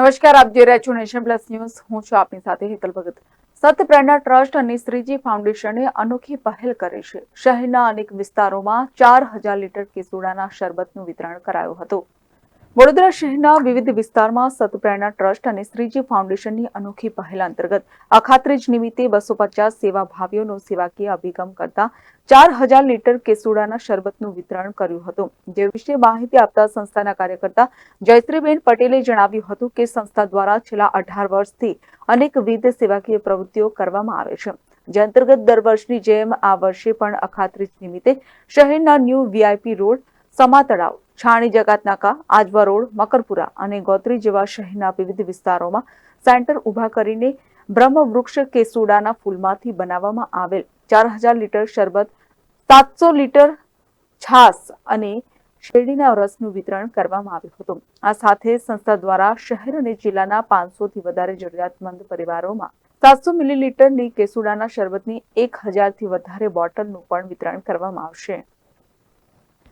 નમસ્કાર, આપ જોઈ રહ્યા છો નેશન પ્લસ ન્યૂઝ. હું છું આપની સાથે હેતલ ભગત. સત્યપ્રેરણા ટ્રસ્ટ અને શ્રીજી ફાઉન્ડેશને અનોખી પહેલ કરી છે. શહેરના અનેક વિસ્તારોમાં ચાર હજાર લીટર કેસુડાના શરબતનું વિતરણ કરાયું હતું. વડોદરા શહેરના વિવિધ વિસ્તારમાં સતપ્રેરણા ટ્રસ્ટ અને શ્રીજી ફાઉન્ડેશનની અનોખી પહેલ અંતર્ગત અખાત્રીજ નિમિત્તે બસો પચાસ સેવાભાવીઓનો સેવાકીય અભિગમ કરતા ચાર હજાર લીટર કેસુડાના શરબતનું વિતરણ કર્યું હતું. જે વિશે માહિતી આપતા સંસ્થાના કાર્યકર્તા જયશ્રીબેન પટેલે જણાવ્યું હતું કે સંસ્થા દ્વારા છેલ્લા અઢાર વર્ષથી અનેકવિધ સેવાકીય પ્રવૃત્તિઓ કરવામાં આવે છે. જે અંતર્ગત દર વર્ષની જેમ આ વર્ષે પણ અખાત્રીજ નિમિત્તે શહેરના new VIP road, Sama Talav Chhani Jagat Naka, Ajwa road, Makarpura અને ગોત્રી જેવા શહેરના વિવિધ વિસ્તારોમાં સેન્ટર ઊભા કરીને બ્રહ્મવૃક્ષ કેસુડાના ફૂલમાંથી બનાવવામાં આવેલ ચાર હજાર લીટર શરબત, સાતસો લીટર છાસ અને શેરડીના રસનું વિતરણ કરવામાં આવ્યું હતું. આ સાથે સંસ્થા દ્વારા શહેર અને જિલ્લાના પાંચસોથી વધારે જરૂરિયાતમંદ પરિવારોમાં સાતસો મિલીલીટરની કેસુડાના શરબતની એક હજારથી વધારે બોટલનું પણ વિતરણ કરવામાં આવશે.